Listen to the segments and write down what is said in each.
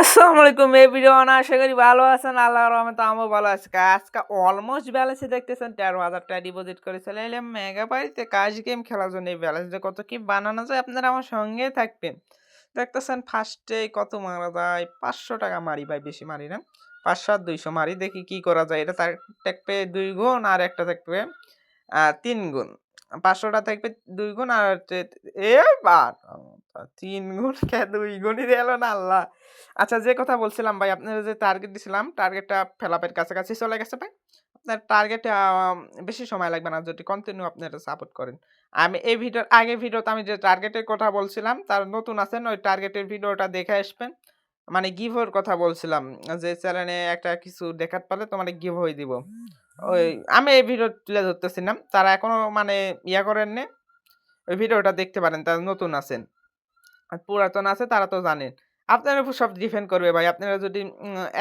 আসসালামু আলাইকুম এই ভিডিও আশা করি ভালো আছেন আল্লাহর রহমতে আমিও ভালো আছি। আজকে অলমোস্ট ব্যালেন্সে দেখতেছেন, তেরো হাজার টাকা ডিপোজিট করে চলে এলাম মেগা বাড়িতে কাজ গেম খেলার জন্য। এই ব্যালেন্সটা কত কি বানানো যায় আপনারা আমার সঙ্গে থাকবেন। দেখতেছেন ফার্স্টে কত মারা যায়? পাঁচশো টাকা মারি, ভাই, বেশি মারি না। পাঁচশো আর দুইশো মারি, দেখি কি করা যায়। এটা তার থাকবে দুই গুণ আর একটা থাকবে তিন গুণ। পাঁচশোটা থাকবে দুই গুণ আর এ বার তিন গুণ দুই গুণই দিল না, আল্লাহ। আচ্ছা যে কথা বলছিলাম ভাই, আপনারা যে টার্গেট দিছিলাম টার্গেটটা ফেলাপের কাছাকাছি চলে গেছে ভাই। আপনার টার্গেট বেশি সময় লাগবে না, যদি কন্টিনিউ আপনারা সাপোর্ট করেন। আমি এই ভিডিওর আগে ভিডিওতে আমি যে টার্গেটের কথা বলছিলাম, তার নতুন আছেন ওই টার্গেটের ভিডিওটা দেখে আসবেন। মানে গিভর কথা বলছিলাম, যে চ্যানেলে একটা কিছু দেখাত পারলে তোমার গিভ হয়ে দিব। ওই, আমি এই ভিডিও তুলে ধরতেছি না তারা এখনও মানে ইয়া করেননি। ওই ভিডিওটা দেখতে পারেন, তারা নতুন আছেন। পুরাতন আছে তারা তো জানেন। আপনার উপর সব ডিপেন্ড করবে ভাই। আপনারা যদি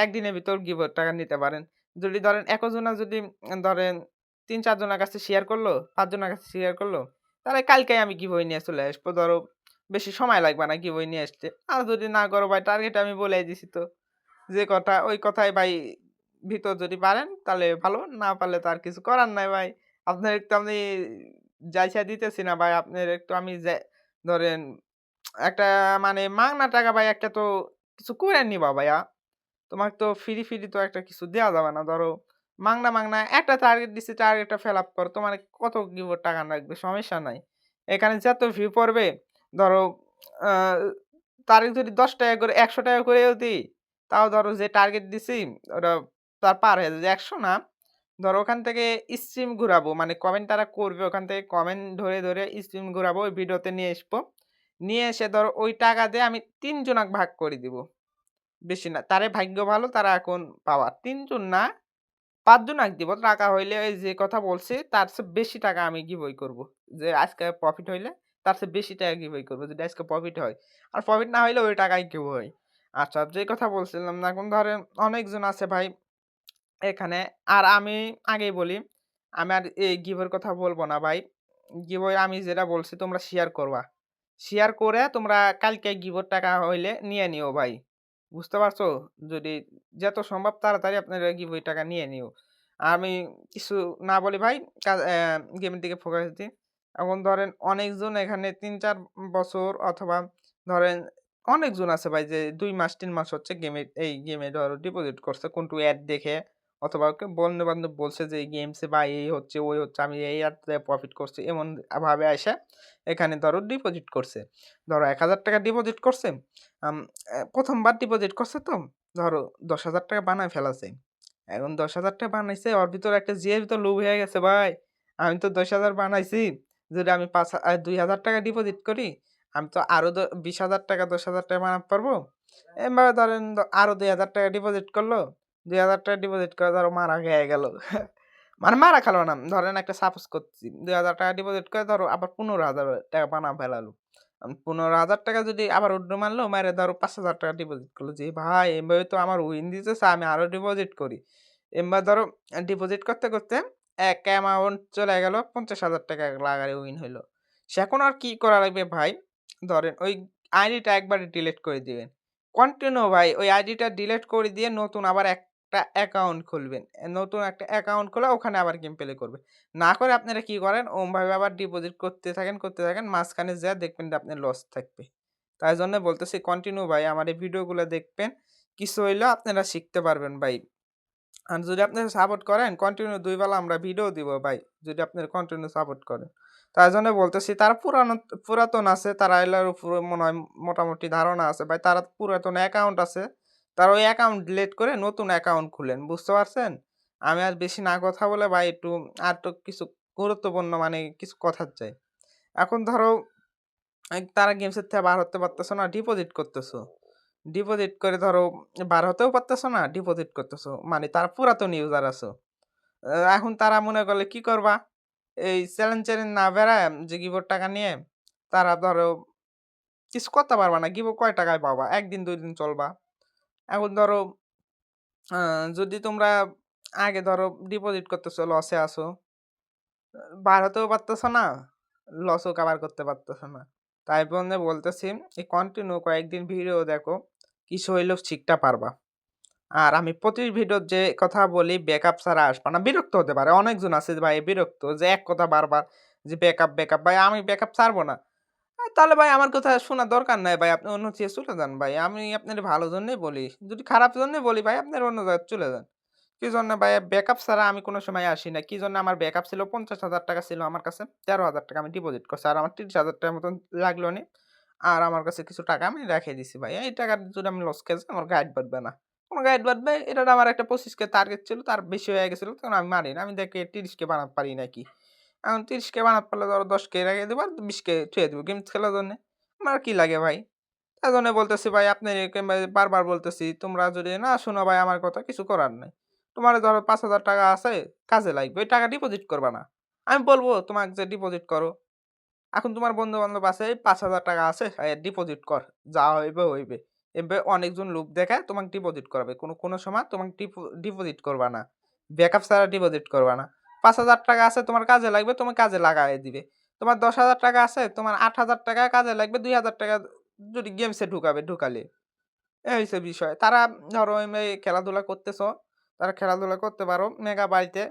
একদিনের ভিতর গিভর টাকা নিতে পারেন। যদি ধরেন একজনা যদি, ধরেন তিন চারজনের কাছে শেয়ার করল, পাঁচজনের কাছে শেয়ার করল, তাহলে কালকে আমি গিভই নিয়ে চলে আসব। ধরো বেশি সময় লাগবে না গিভই নিয়ে আসতে। আর যদি না করো ভাই টার্গেট আমি বলে দিছি তো। যে কথা, ওই কথাই ভাই, ভিতর যদি পারেন তাহলে ভালো। না পারলে তো আর কিছু করার নাই ভাই। আপনার একটু আমি যাইসা দিতেছি না ভাই। আপনার একটু আমি ধরেন একটা মানে মাগনা টাকা ভাই একটা তো কিছু করে নিবা ভাইয়া তোমাকে তো ফ্রি ফ্রি তো একটা কিছু দেওয়া যাবে না। ধরো মাংনা মাগনা, একটা টার্গেট দিচ্ছে টার্গেটটা ফেল আপ করো। তোমার কত টাকা লাগবে? সমস্যা নাই। এখানে যত ভিউ পড়বে, ধরো তারিখ যদি দশ টাকা করে, একশো টাকা করেও দিই, তাও ধরো যে টার্গেট দিছি, ওটা তার পার হয়ে যাবে একশো না। ধরো ওখান থেকে স্ট্রিম ঘুরাবো মানে কমেন্ট তারা করবে, ওখান থেকে কমেন্ট ধরে ধরে স্ট্রিম ঘুরাবো, ওই ভিডিওতে নিয়ে আসব। নিয়ে এসে ধর ওই টাকা দিয়ে আমি তিনজনাক ভাগ করে দিব। বেশি না, তারে ভাগ্য ভালো তারা এখন পাওয়া তিনজন না পাঁচজন আগ দিব। টাকা হইলে ওই যে কথা বলছি, তার চেয়ে বেশি টাকা আমি গিভওয়ে করব। যে আজকে প্রফিট হইলে তার চেয়ে বেশি টাকা গিভওয়ে করব, যদি আজকে প্রফিট হয়। আর প্রফিট না হইলে ওই টাকাই গিভ হয় আচ্ছা যে কথা বলছিলাম না, এখন ধরেন অনেকজন আছে ভাই এখানে। আর আমি আগেই বলি, আমি আর এই গিভের কথা বলব না ভাই। গিভওয়ে আমি যেটা বলছি তোমরা শেয়ার করবা। শেয়ার করে তোমরা কালকে গিভের টাকা হইলে নিয়ে নিও ভাই। বুঝতে পারছ? যদি যত সম্ভব তাড়াতাড়ি আপনারা গিভওয়ে টাকা নিয়ে নিও। আমি কিছু না বলি ভাই গেমের দিকে ফোকাস দিই। এখন ধরেন অনেকজন এখানে তিন, চার বছর অথবা ধরেন অনেকজন আছে ভাই যে দুই মাস, তিন মাস হচ্ছে গেমে এই গেমে ধরো ডিপোজিট করছে। কোনটু অ্যাড দেখে অথবা ওকে বন্ধু বান্ধব বলছে যে, এই গেমসে বা এই হচ্ছে, ওই হচ্ছে, আমি এই অ্যাড প্রফিট করছি। এমন ভাবে আসে এখানে ধরো ডিপোজিট করছে। ধরো এক হাজার টাকা ডিপোজিট করছে প্রথমবার ডিপোজিট করছে তো, ধরো দশ হাজার টাকা বানায় ফেলাছে। এখন দশ হাজার টাকা বানাইছে, ওর ভিতরে একটা জিয়ের ভিতর লোভ হয়ে গেছে, ভাই, আমি তো দশ হাজার বানাইছি, যদি আমি পাঁচ দুই হাজার টাকা ডিপোজিট করি, আমি তো আরও বিশ হাজার টাকা, দশ হাজার টাকা বানাতে পারব? এবার ধরেন আরও দুই হাজার টাকা ডিপোজিট করল দুই হাজার টাকা ডিপোজিট করে ধরো মারা খেয়ে গেল। মানে মারা খেলো না, ধরেন একটা সাপোজ করছি, দুই হাজার টাকা ডিপোজিট করে ধরো আবার পনেরো হাজার টাকা বানা ফেলালো। পনেরো হাজার টাকা যদি আবার উড্র মারলো মারে ধরো পাঁচ হাজার টাকা ডিপোজিট করল যে, ভাই এভাবে তো আমার উইন দিতেছে, আমি আরও ডিপোজিট করি। এবার ধরো ডিপোজিট করতে করতে এক অ্যামাউন্ট চলে গেল, পঞ্চাশ হাজার টাকা লাগারে উইন হইল। সে এখন আর কি করা লাগবে ভাই? ধরেন ওই আইডিটা একবারে ডিলিট করে দিবেন। কন্টিনিউ ভাই, ওই আইডিটা ডিলিট করে দিয়ে নতুন আবার একটা অ্যাকাউন্ট খুলবেন। নতুন একটা অ্যাকাউন্ট খোলা, ওখানে আবার গেম প্লে করবে। না করে আপনারা কি করেন, ওমভাবে আবার ডিপোজিট করতে থাকেন করতে থাকেন, মাঝখানে যা দেখবেন যে আপনার লস থাকবে। তাই জন্য বলতেছি কন্টিনিউ ভাই, আমার এই ভিডিওগুলো দেখবেন, কিছু হইলেও আপনারা শিখতে পারবেন ভাই। আর যদি আপনারা সাপোর্ট করেন কন্টিনিউ দুই বেলা আমরা ভিডিও দিব ভাই, যদি আপনারা কন্টিনিউ সাপোর্ট করেন। তাই জন্য বলতেছি তারা পুরানো, পুরাতন আছে, তারা এলার উপরে মনে হয় মোটামুটি ধারণা আছে ভাই, তারা পুরাতন অ্যাকাউন্ট আছে। তারা ওই অ্যাকাউন্ট ডিলিট করে নতুন অ্যাকাউন্ট খুলেন, বুঝতে পারছেন? আমি আর বেশি না কথা বলে বা একটু, আর তো কিছু গুরুত্বপূর্ণ মানে কিছু কথা চাই। এখন ধরো তারা গেমসের থেকে বার হতে পারতেছো না ডিপোজিট করতেছো। ডিপোজিট করে ধরো, বার হতেও পারতেছো না ডিপোজিট করতেছো। মানে তারা পুরাতন ইউজার আছো। এখন তারা মনে করলে কি করবা? এই চ্যালেঞ্জ চ্যালেঞ্জ না বেড়ায় যে গিবোর টাকা নিয়ে, তারা ধরো, কিছু করতে পারবা না গিবো কয় টাকায় পাবা? একদিন, দুই দিন চলবা। এখন ধরো যদি তোমরা আগে ধরো ডিপোজিট করতেছো লসে আসো বার হতেও পারতেছো না লসও কাভার করতে পারতেছো না তাই জন্য বলতেছি এই কন্টিনিউ কয়েকদিন ভিডিও দেখো কিছু হইলেও শিখতে পারবা। আর আমি প্রতি ভিডিওর যে কথা বলি ব্যাকআপ ছাড়া আসবা না। বিরক্ত হতে পারে। অনেকজন আছে ভাই বিরক্ত যে এক কথা বারবার যে ব্যাকআপ, ব্যাকআপ ভাই আমি ব্যাকআপ ছাড়বো না। তাহলে ভাই আমার কথা শোনার দরকার নাই ভাই। আপনি অন্য চেয়ে চলে যান ভাই। আমি আপনার ভালো জন্যই বলি। যদি খারাপ জন্যই বলি ভাই আপনার অন্য জায়গায় চলে যান। কি জন্য ভাই ব্যাকআপ ছাড়া আমি কোনো সময় আসি না। কি জন্য আমার ব্যাকআপ ছিল ৳৫০,০০০ ছিল আমার কাছে। ৳১৩,০০০ আমি ডিপোজিট করছি। আর আমার ৳৩০,০০০ মতন লাগল নি। আর আমার কাছে কিছু টাকা আমি রেখে দিছি ভাই। এই টাকার যদি আমি লস খেয়েছি আমার গাইড বাঁধবে না। কোনো গাইড বাঁধবে? এটা আমার একটা ২৫K টার্গেট ছিল। তার বেশি হয়ে গেছিল তখন আমি মারি না। আমি দেখি ৩০K বানাতে পারি নাকি। এখন ৩০K বানাতে পারলে ধরো 10K রেখে দেবো আর 20K ছুঁয়ে দেবো গেমস খেলার জন্যে। আমার কি লাগে ভাই? এজন্য বলতেছি ভাই আপনাদেরকে বারবার বলতেছি তোমরা যদি না শোনো ভাই আমার কথা কিছু করার নাই। তোমার ধরো ৳৫,০০০ আছে কাজে লাগবে। ওই টাকা ডিপোজিট করবা না। আমি বলব তোমাকে যে ডিপোজিট করো। এখন তোমার বন্ধু-বান্ধব আছে ৳৫,০০০ আছে ডিপোজিট কর। যা হইবে হইবে। এভাবে অনেকজন লোক দেখায় তোমাকে ডিপোজিট করাবে। কোনো কোনো সময় তোমাকে ডিপোজিট করবা না। ব্যাকআপ ছাড়া ডিপোজিট করবা না। ৳৫,০০০ আছে তোমার কাজে লাগবে তুমি কাজে লাগায়ে দিবে। তোমার ৳১০,০০০ আছে তোমার ৳৮,০০০ কাজে লাগবে ৳২,০০০ যদি গেমসে ঢুকাবে ঢুকালে। এই হইছে বিষয়। তারা ধরো খেলাধুলা করতেছ, তারা খেলাধুলা করতে পারো মেগা বাড়িতে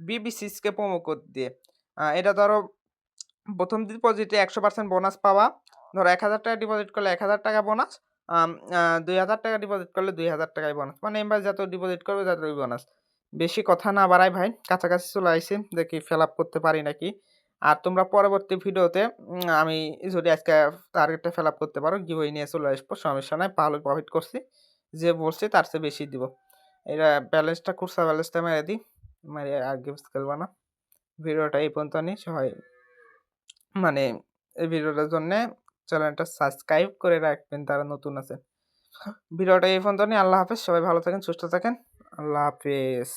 BB6K প্রোমো কোড দিয়ে। এটা ধরো ১ম ডিপোজিটে ১০০% বোনাস পাওয়া। ধরো ৳১,০০০ ডিপোজিট করলে ৳১,০০০ বোনাস। দুই হাজার টাকা ডিপোজিট করলে ৳২,০০০ ই বোনাস। মানে এমবার যত ডিপোজিট করবে ততই বোনাস। বেশি কথা না বাড়াই ভাই। কাছাকাছি চলে আইছি। দেখি ফেল আপ করতে পারি নাকি। আর তোমরা পরবর্তী ভিডিওতে আমি যদি আজকে টার্গেটটা ফেল আপ করতে পারো গিভওয়ে নিয়ে চলে আসব। সমস্যা নাই। ভালো প্রফিট করছি। যে বলছি তার চেয়ে বেশি দিব। এটা ব্যালেন্সটা খুচরা ব্যালেন্সটা মেরে দিই। মেরে আর গেমস খেলব না। ভিডিওটা এই পর্যন্তই সবাই মানে এই ভিডিওটার জন্যে চ্যানেলটা সাবস্ক্রাইব করে রাখবেন তারা নতুন আছে ভিডিওটা এই পর্যন্তই। আল্লাহ হাফেজ। সবাই ভালো থাকেন, সুস্থ থাকেন। আল্লাহ হাফেজ।